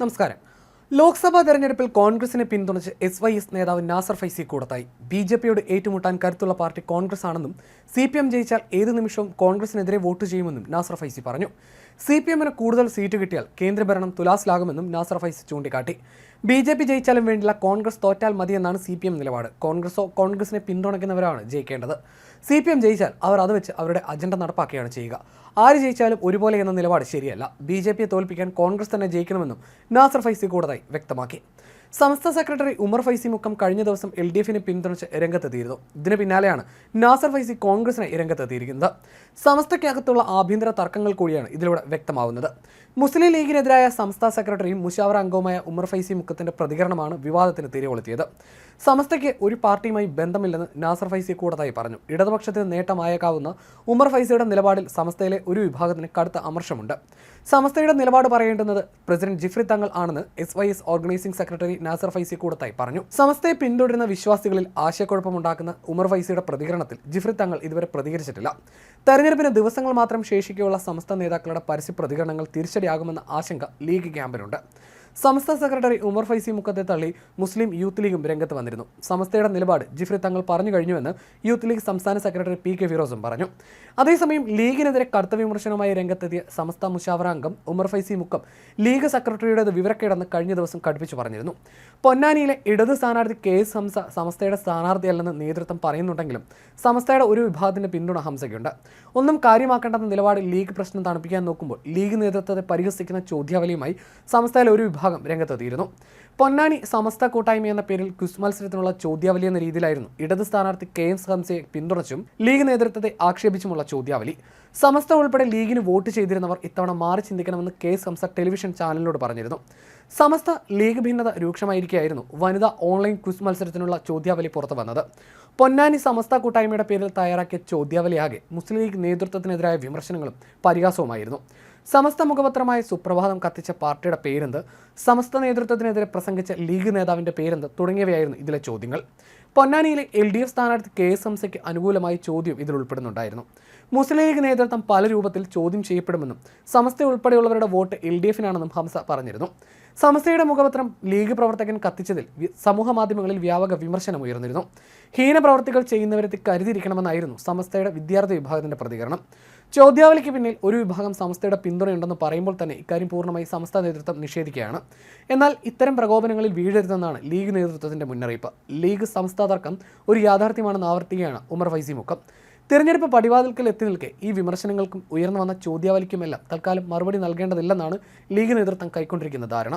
നമസ്കാരം. ലോക്സഭാ തെരഞ്ഞെടുപ്പിൽ കോൺഗ്രസിനെ പിന്തുണച്ച് എസ് വൈ എസ് നേതാവ് നാസർ ഫൈസി കൂടത്തായി. ബി ജെ പിയോട് ഏറ്റുമുട്ടാൻ കരുത്തുള്ള പാർട്ടി കോൺഗ്രസ് ആണെന്നും സി പി എം ജയിച്ചാൽ ഏത് നിമിഷവും കോൺഗ്രസിനെതിരെ വോട്ട് ചെയ്യുമെന്നും നാസർ ഫൈസി പറഞ്ഞു. സി പി എമ്മിന് കൂടുതൽ സീറ്റ് കിട്ടിയാൽ കേന്ദ്രഭരണം തുലാസിലാകുമെന്നും നാസർ ഫൈസി ചൂണ്ടിക്കാട്ടി. ബി ജെ പി ജയിച്ചാലും വേണ്ടില്ല കോൺഗ്രസ് തോറ്റാൽ മതിയെന്നാണ് സി പി എം നിലപാട്. കോൺഗ്രസോ കോൺഗ്രസിനെ പിന്തുണയ്ക്കുന്നവരാണ് ജയിക്കേണ്ടത്. സി പി എം ജയിച്ചാൽ അവർ അത് വെച്ച് അവരുടെ അജണ്ട നടപ്പാക്കുകയാണ് ചെയ്യുക. ആര് ജയിച്ചാലും ഒരുപോലെ എന്ന നിലപാട് ശരിയല്ല. ബി ജെ പിയെ തോൽപ്പിക്കാൻ കോൺഗ്രസ് തന്നെ ജയിക്കണമെന്നും നാസർ ഫൈസി കൂടതായി വ്യക്തമാക്കി. സംസ്ഥാന സെക്രട്ടറി ഉമർ ഫൈസി മുക്കം കഴിഞ്ഞ ദിവസം എൽ ഡി എഫിനെ പിന്തുണച്ച് രംഗത്തെത്തിയിരുന്നു. ഇതിന് പിന്നാലെയാണ് നാസർ ഫൈസി കോൺഗ്രസിനെ രംഗത്തെത്തിയിരിക്കുന്നത്. സമസ്തയ്ക്കകത്തുള്ള ആഭ്യന്തര തർക്കങ്ങൾ കൂടിയാണ് ഇതിലൂടെ വ്യക്തമാവുന്നത്. മുസ്ലിം ലീഗിനെതിരായ സംസ്ഥാന സെക്രട്ടറിയും മുഷാവർ അംഗവുമായ ഉമർ ഫൈസി മുക്കത്തിന്റെ പ്രതികരണമാണ് വിവാദത്തിന് തിരികൊളുത്തിയത്. സംസ്ഥയ്ക്ക് ഒരു പാർട്ടിയുമായി ബന്ധമില്ലെന്ന് നാസർ ഫൈസി കൂടതായി പറഞ്ഞു. ഇടതുപക്ഷത്തിന് നേട്ടമായേക്കാവുന്ന ഉമർ ഫൈസിയുടെ നിലപാടിൽ സംസ്ഥയിലെ ഒരു വിഭാഗത്തിന് കടുത്ത അമർഷമുണ്ട്. സംസ്ഥയുടെ നിലപാട് പറയേണ്ടുന്നത് പ്രസിഡന്റ് ജിഫ്രി തങ്ങൾ ആണെന്ന് S Y S organising secretary Nasar Faizy Koodathayi പറഞ്ഞു. സമസ്തയെ പിന്തുടരുന്ന വിശ്വാസികളിൽ ആശയക്കുഴപ്പമുണ്ടാക്കുന്ന ഉമർ ഫൈസിയുടെ പ്രതികരണത്തിൽ ജിഫ്രി തങ്ങൾ ഇതുവരെ പ്രതികരിച്ചിട്ടില്ല. തെരഞ്ഞെടുപ്പിന് ദിവസങ്ങൾ മാത്രം ശേഷിക്കെയുള്ള സമസ്ത നേതാക്കളുടെ പരസ്യ പ്രതികരണങ്ങൾ തിരിച്ചടിയാകുമെന്ന ആശങ്ക ലീഗ് ക്യാമ്പിനുണ്ട്. സംസ്ഥാന സെക്രട്ടറി ഉമർ ഫൈസി മുക്കത്തെ തള്ളി മുസ്ലിം യൂത്ത് ലീഗും രംഗത്ത് വന്നിരുന്നു. സമസ്തയുടെ നിലപാട് ജിഫ്രി തങ്ങൾ പറഞ്ഞു കഴിഞ്ഞുവെന്ന് യൂത്ത് ലീഗ് സംസ്ഥാന സെക്രട്ടറി പി കെ ഫിറോസും പറഞ്ഞു. അതേസമയം ലീഗിനെതിരെ കടുത്ത വിമർശനവുമായി രംഗത്തെത്തിയ സമസ്ത മുഷാവറ അംഗം ഉമർ ഫൈസി മുക്കം ലീഗ് സെക്രട്ടറിയുടേത് വിവരക്കേടെന്ന് കഴിഞ്ഞ ദിവസം കടുപ്പിച്ചു പറഞ്ഞിരുന്നു. പൊന്നാനിയിലെ ഇടത് സ്ഥാനാർത്ഥി കെ എസ് ഹംസ സമസ്തയുടെ സ്ഥാനാർത്ഥിയല്ലെന്ന് നേതൃത്വം പറയുന്നുണ്ടെങ്കിലും സമസ്തയുടെ ഒരു വിഭാഗത്തിന്റെ പിന്തുണ ഹംസയ്ക്കുണ്ട്. ഒന്നും കാര്യമാക്കേണ്ടെന്ന നിലപാട് ലീഗ് പ്രശ്നം തണുപ്പിക്കാൻ നോക്കുമ്പോൾ ലീഗ് നേതൃത്വത്തെ പരിഹസിക്കുന്ന ചോദ്യാവലിയുമായി സമസ്തയിലെ ഒരു വിഭാഗം രംഗത്തെത്തിയിരുന്നു. പൊന്നാനി സമസ്ത കൂട്ടായ്മ എന്ന പേരിൽ ക്വിസ് മത്സരത്തിനുള്ള ചോദ്യാവലി എന്ന രീതിയിലായിരുന്നു ഇടത് സ്ഥാനാർത്ഥി കെ എം ഹംസയെ പിന്തുണച്ചും ലീഗ് നേതൃത്വത്തെ ആക്ഷേപിച്ചുമുള്ള ചോദ്യാവലി. സമസ്ത ഉൾപ്പെടെ ലീഗിന് വോട്ട് ചെയ്തിരുന്നവർ ഇത്തവണ മാറി ചിന്തിക്കണമെന്ന് കെ എസ് ഹംസ ടെലിവിഷൻ ചാനലിനോട് പറഞ്ഞിരുന്നു. സമസ്ത ലീഗ് ഭിന്നത രൂക്ഷമായിരിക്കെയായിരുന്നു വനിതാ ഓൺലൈൻ ക്വിസ് മത്സരത്തിനുള്ള ചോദ്യാവലി പുറത്തു വന്നത്. പൊന്നാനി സമസ്ത കൂട്ടായ്മയുടെ പേരിൽ തയ്യാറാക്കിയ ചോദ്യാവലിയാകെ മുസ്ലിം ലീഗ് നേതൃത്വത്തിനെതിരായ വിമർശനങ്ങളും പരിഹാസവുമായിരുന്നു. സമസ്ത മുഖപത്രമായ സുപ്രഭാതം കത്തിച്ച പാർട്ടിയുടെ പേരെന്ത്? സമസ്ത നേതൃത്വത്തിനെതിരെ പ്രസംഗിച്ച ലീഗ് നേതാവിന്റെ പേരെന്ത്? തുടങ്ങിയവയായിരുന്നു ഇതിലെ ചോദ്യങ്ങൾ. പൊന്നാനിയിലെ എൽ ഡി എഫ് സ്ഥാനാർത്ഥി കെ എസ് എംസയ്ക്ക് അനുകൂലമായ ചോദ്യം ഇതിൽ ഉൾപ്പെടുന്നുണ്ടായിരുന്നു. മുസ്ലിം ലീഗ് നേതൃത്വം പല രൂപത്തിൽ ചോദ്യം ചെയ്യപ്പെടുമെന്നും സമസ്ത ഉൾപ്പെടെയുള്ളവരുടെ വോട്ട് എൽ ഡി എഫിനാണെന്നും ഹംസ പറഞ്ഞിരുന്നു. സമസ്തയുടെ മുഖപത്രം ലീഗ് പ്രവർത്തകൻ കത്തിച്ചതിൽ സമൂഹ മാധ്യമങ്ങളിൽ വ്യാപക വിമർശനം ഉയർന്നിരുന്നു. ഹീനപ്രവർത്തികൾ ചെയ്യുന്നവരെ കരുതിയിരിക്കണമെന്നായിരുന്നു സമസ്തയുടെ വിദ്യാർത്ഥി വിഭാഗത്തിന്റെ പ്രതികരണം. ചോദ്യാവലിക്ക് പിന്നിൽ ഒരു വിഭാഗം സമസ്തയുടെ പിന്തുണയുണ്ടെന്ന് പറയുമ്പോൾ തന്നെ ഇക്കാര്യം പൂർണമായി സമസ്ത നേതൃത്വം നിഷേധിക്കുകയാണ്. എന്നാൽ ഇത്തരം പ്രകോപനങ്ങളിൽ വീഴരുതെന്നാണ് ലീഗ് നേതൃത്വത്തിന്റെ മുന്നറിയിപ്പ്. ലീഗ് സംസ്ഥാ തർക്കം ഒരു യാഥാർത്ഥ്യമാണെന്ന് ആവർത്തിക്കുകയാണ് ഉമർ ഫൈസി മുഖം തിരഞ്ഞെടുപ്പ് പടിവാതിൽക്കൽ എത്തി നിൽക്കെ ഈ വിമർശനങ്ങൾക്കും ഉയർന്നു വന്ന ചോദ്യാവലിക്കുമെല്ലാം തൽക്കാലം മറുപടി നൽകേണ്ടതില്ലെന്നാണ് ലീഗ് നേതൃത്വം കൈക്കൊണ്ടിരിക്കുന്ന ധാരണ.